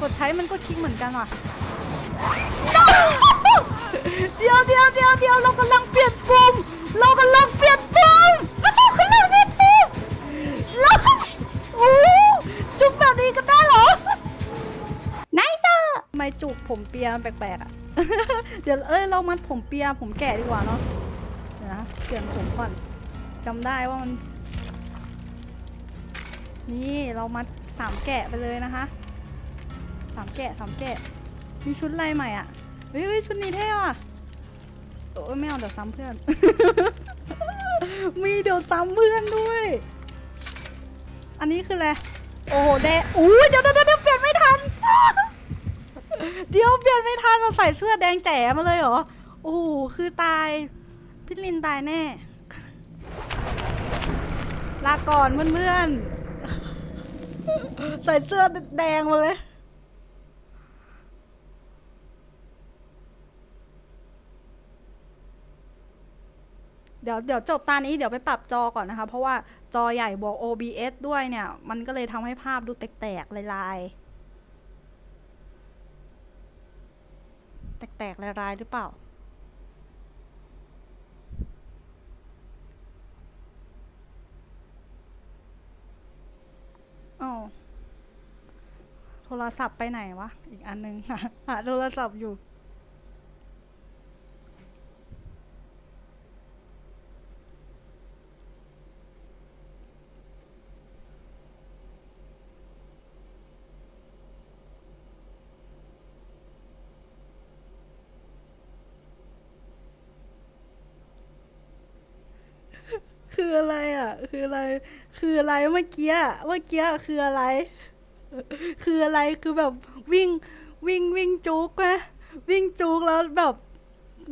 กดใช้มันก็คลิกเหมือนกันว่ะเดี๋ยวเดี๋ยวเดี๋ยวเดี๋ยวเรากำลังเปลี่ยนปุ่มเรากำลังเปลี่ยนปุ่มเรากำลังเปลี่ยนปุ่มเราโอ้จุกแบบนี้ก็ได้เหรอไนเซอร์ทำไมจุกผมเปียมันแปลกๆอะเดี๋ยวเอ้ยเรามัดผมเปียผมแก่ดีกว่าเนาะเดี๋ยวนะเปลี่ยนผมก่อนจำได้ว่ามัน นี่เรามัดสามแกะไปเลยนะคะ สามแกะสามแกะ มีชุดลายใหม่อะเฮ้ยชุดนี้เท่ว่ะโอ้ยไม่เอาเดี๋ยวซ้ำเพื่อน มีเดี๋ยวซ้ำเพื่อนด้วย อันนี้คืออะไรโอ้โหแดงอุ้ยเดี๋ยวเดี๋ยวเดี๋ยวเปลี่ยนไม่ทัน เดี๋ยวเปลี่ยนไม่ทันเราใส่เสื้อแดงแจ๋มาเลยเหรอ โอ้โหคือตายพี่ลินตายแน่ ลาก่อนเพื่อนๆ ใส่เสื้อแดงมาเลย เดี๋ยวเดี๋ยวจบตานี้เดี๋ยวไปปรับจอก่อนนะคะ เพราะว่าจอใหญ่บวก OBS ด้วยเนี่ย มันก็เลยทำให้ภาพดูแตกๆลายๆ แตกๆลายๆหรือเปล่าอ๋อโทรศัพท์ไปไหนวะ อีกอันนึงหาหาโทรศัพท์อยู่ คืออะไรอะ คืออะไร คืออะไรเมื่อกี้เมื่อกี้คืออะไร คืออะไรคือแบบวิ่งวิ่งวิ่งจุกไหมวิ่งจุกแล้วแบบ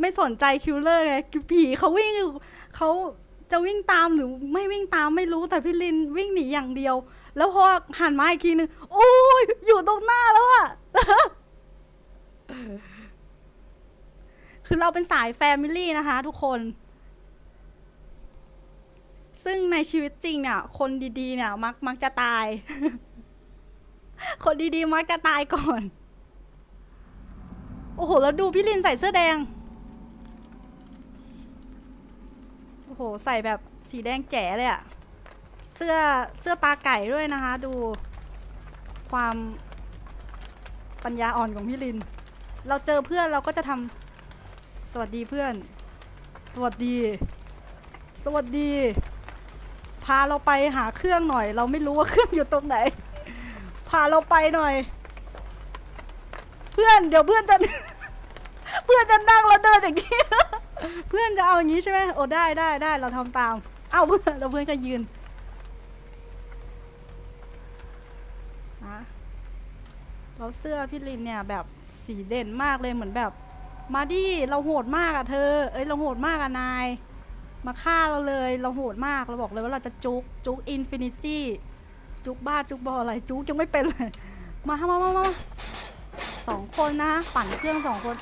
ไม่สนใจคิลเลอร์ไงผีเขาวิ่งอยู่เขาจะวิ่งตามหรือไม่วิ่งตามไม่รู้แต่พี่ลินวิ่งหนีอย่างเดียว แล้วพอหันมาอีกทีนึงโอ้ยอยู่ตรงหน้าแล้วอะคือเราเป็นสายแฟมิลี่นะคะทุกคน ซึ่งในชีวิตจริงเนี่ย คนดีๆเนี่ยมักมักจะตาย คนดีๆมักจะตายก่อน โอ้โห แล้วดูพี่ลินใส่เสื้อแดง โอ้โห ใส่แบบสีแดงแจ๋เลยอะเสื้อเสื้อตาไก่ด้วยนะคะ ดูความปัญญาอ่อนของพี่ลิน เราเจอเพื่อนเราก็จะทำสวัสดีเพื่อน สวัสดี สวัสดี พาเราไปหาเครื่องหน่อย เราไม่รู้ว่าเครื่องอยู่ตรงไหน พาเราไปหน่อย เพื่อนเดี๋ยวเพื่อนจะ เพื่อนจะนั่งแล้วเดินอย่างนี้ เพื่อนจะเอาอย่างนี้ใช่ไหมโอ้ได้ได้ได้เราทำตาม เอาเพื่อนเราเพื่อนก็ยืนอะเราเสื้อพี่ลินเนี่ยแบบสีเด่นมากเลยเหมือนแบบ มาดิเราโหดมากอะเธอ เอ้ยเราโหดมากอะนาย มาฆ่าเราเลยเราโหดมากเราบอกเลยว่าเราจะจุกจุกอินฟินิตี้จุกบ้าจุกบออะไรจุกยังไม่เป็นเลยมามามามาสองคนนะปั่นเครื่องสองคน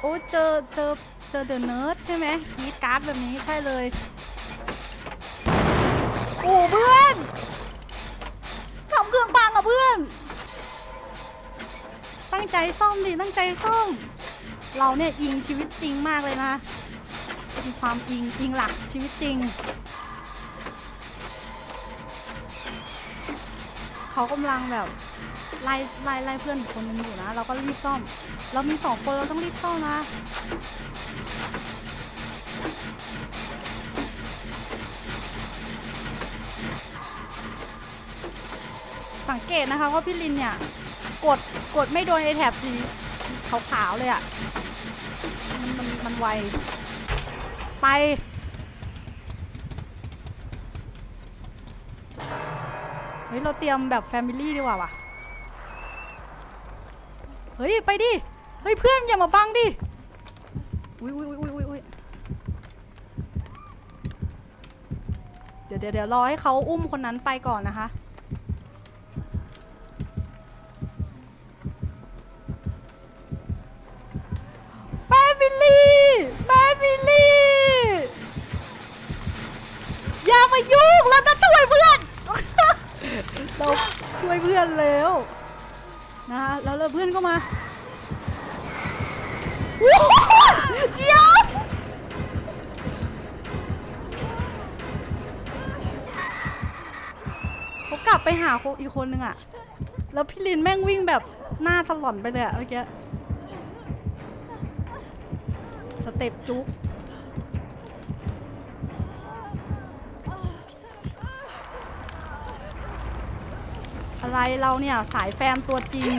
โอ้เจอเจอเจอเดอะเนิร์ดใช่ไหมกีดการ์ดแบบนี้ใช่เลย โอ้เพื่อนทำเครื่องพังอะเพื่อน ตั้งใจซ่อมดิตั้งใจซ่อม เราเนี่ยอิงชีวิตจริงมากเลยนะ มีความอิงอิงหลักชีวิตจริง เขากำลังแบบไล่ไล่ไล่เพื่อนอีกคนนึงอยู่นะ เราก็รีบซ่อม เรามีสองคนเราต้องรีบซ่อมนะสังเกตนะคะว่าพี่ลินเนี่ย กดกดไม่โดนไอแถบสีขาวๆเลยอะ่ะ มันมันมันไว ไปเฮ้ยเราเตรียมแบบแฟมิลี่ดีกว่าว่ะเฮ้ยไปดิเฮ้ยเพื่อนอย่ามาบังดิอุ้ยอุ้ยอุ้ยอุ้ยอุ้ยเดี๋ยวเดี๋ยวเดี๋ยวรอให้เขาอุ้มคนนั้นไปก่อนนะคะแฟมิลี่แฟมิลี่ อย่า มายุ่งเราจะช่วยเพื่อน เราช่วยเพื่อนแล้วนะคะแล้วแล้วเพื่อนก็มาโอ้โหเดี๋ยวเขากลับไปหาคนอีกคนนึงอะแล้วพี่ลินแม่งวิ่งแบบหน้าสลอนไปเลยอะเมื่อกี้สเต็ปจุ๊ก อะไรเราเนี่ยสายแฟนตัวจริง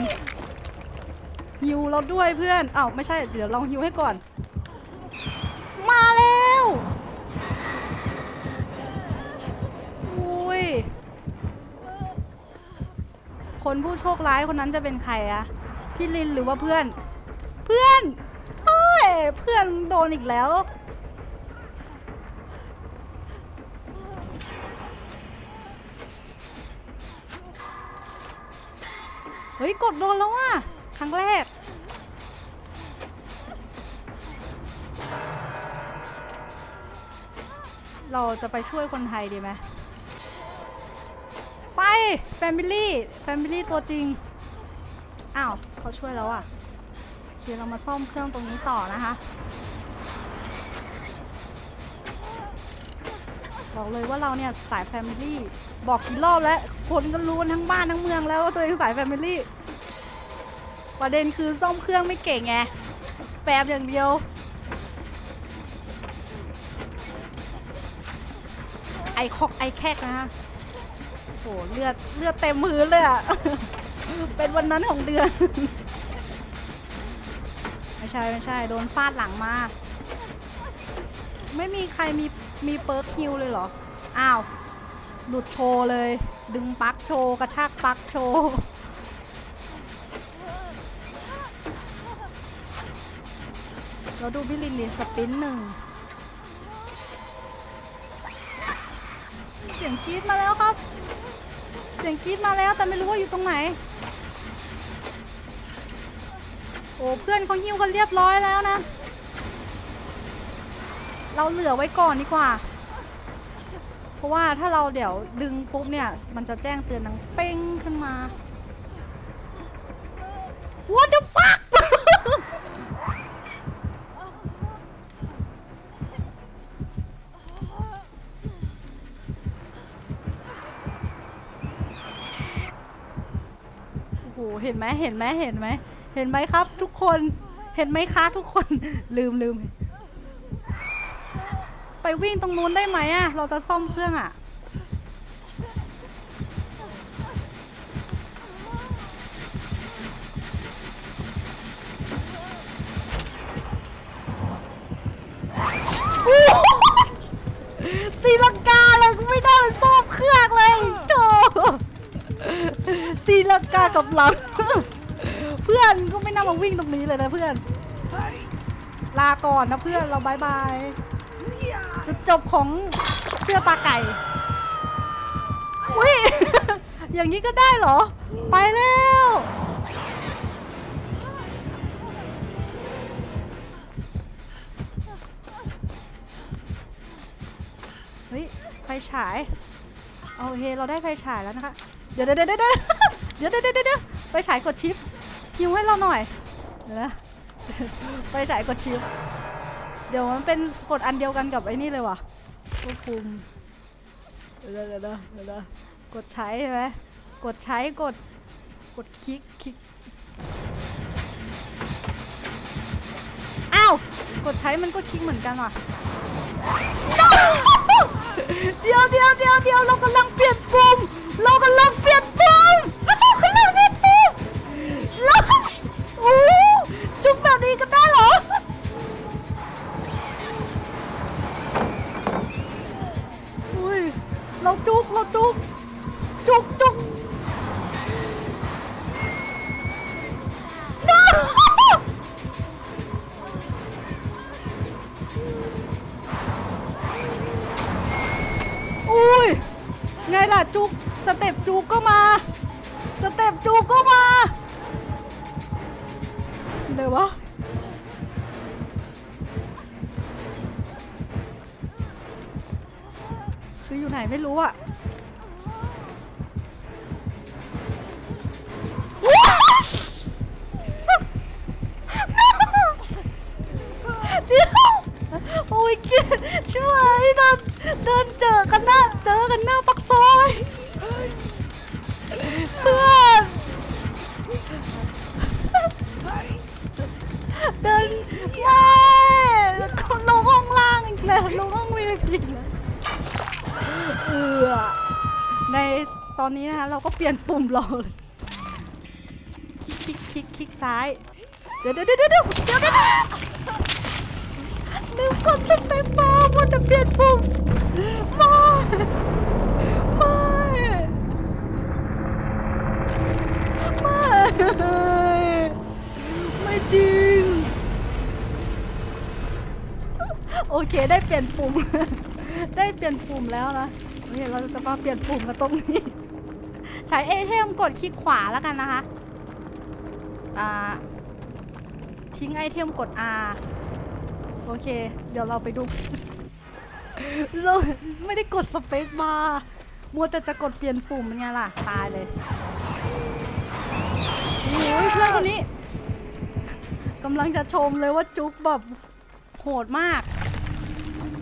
ฮิวเราด้วยเพื่อนเอ้าไม่ใช่เดี๋ยวลองฮิวให้ก่อน มาแล้วอุ้ยคนผู้โชคร้ายคนนั้นจะเป็นใครอะพี่ลินหรือว่าเพื่อน เพื่อนเฮ้ยเพื่อนโดนอีกแล้ว เฮ้ย กดโดนแล้วว่ะ ครั้งแรก เราจะไปช่วยคนไทยดีไหมไป แฟมิลี่แฟมิลี่ตัวจริง อ้าวเขาช่วยแล้วอะโอเคเรามาซ่อมเครื่องตรงนี้ต่อนะคะ บอกเลยว่าเราเนี่ยสายแฟมิลี่บอกกี่รอบแล้วคนก็รู้ทั้งบ้านทั้งเมืองแล้วว่าตัวเองสายแฟมิลี่ประเด็นคือซ่อมเครื่องไม่เก่งไงแฟมอย่างเดียวไอคอกไอแคกนะฮะโหเลือดเลือดเต็มมือเลยอะเป็นวันนั้นของเดือน ไม่ใช่ไม่ใช่โดนฟาดหลังมา ไม่มีใครมีมีเปิร์กฮิวเลยเหรอ อ้าว หลุดโชว์เลย ดึงปลั๊กโชว์กระชากปลั๊กโชว์เราดูบิลลินดิสปินหนึ่ง เสียงกรีดมาแล้วครับ เสียงกรีดมาแล้วแต่ไม่รู้ว่าอยู่ตรงไหน โอ้เพื่อนเขาหิ้วกันเรียบร้อยแล้วนะ เราเหลือไว้ก่อนดีกว่า เพราะว่าถ้าเราเดี๋ยวดึงปุ๊บเนี่ย มันจะแจ้งเตือนดังเป้งขึ้นมา What the fuck โอ้โหเห็นไหมเห็นไหมเห็นไหม เห็นไหมครับทุกคน เห็นไหมคะทุกคน ลืมลืม ไปวิ่งตรงนู้นได้ไหมอะเราจะซ่อมเครื่องอะตีลังกาเลยกูไม่ได้ซ่อมเครื่องเลยโธ่ตีลังกากับหลังเพื่อนก็ไม่น่ามาวิ่งตรงนี้เลยนะเพื่อน ลาก่อนนะเพื่อนเราบายบาย จุดจบของเสื้อปลาไก่ อุ้ย อย่างนี้ก็ได้เหรอ ไปแล้ว เฮ้ย ไฟฉาย โอเค เราได้ไฟฉายแล้วนะคะ เดี๋ยวเดี๋ยวเดี๋ยวเดี๋ยวเดี๋ยวเดี๋ยวเดี๋ยวไฟฉายกดชิปยิงให้เราหน่อย เดี๋ยวไฟฉายกดชิป เดี๋ยวมันเป็นกดอันเดียวกันกับไอ้นี่เลยว่ะควบคุมเดี๋ยวเดี๋ยวเดี๋ยวเดี๋ยวเดี๋ยวกดใช้ใช่ไหมกดใช้กดกดคลิกคลิกอ้าวกดใช้มันก็คลิกเหมือนกันว่ะเดี๋ยวเดี๋ยวเดี๋ยวเดี๋ยวเรากำลังเปลี่ยนปุ่มเรากำลังเปลี่ยนปุ่ม เราจุกเราจุกจุกจุกอุ้ย ไงล่ะจุกสเต็ปจุกก็มา สเต็ปจุกก็มาเลยววะ ไม่รู้อะโอ้ยเกลียช่วยเดินเดินเจอกัน นี้นะคะเราก็เปลี่ยนปุ่มราเลยคลิกคลิกคลิกคลิกซ้าย เดี๋ยวเดี๋ยวเดี๋ยวเดี๋ยวเดี๋ยวเดี๋ยวเดี๋ยวลืมกดสเปคบาร์มันจะเปลี่ยนปุ่มม่ไม่ไม่ไม่จริงโอเคได้เปลี่ยนปุ่ม ได้เปลี่ยนปุ่มแล้วนะนี่เราจะมาเปลี่ยนปุ่มมาตรงนี้ ใช้เอเทมกดคลิกขวาแล้วกันนะคะอ่าทิ้งไอเทมกด R โอเค เดี๋ยวเราไปดูเราไม่ได้กดสเปซบาร์มัวแต่จะกดเปลี่ยนปุ่มเป็นไงล่ะ ตายเลยโอ้ยเพื่อนคนนี้กำลังจะชมเลยว่าจุ๊บแบบโหดมาก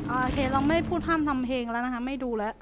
โอเค เราไม่พูดห้ามทำเพลงแล้วนะคะ ไม่ดูแล้ว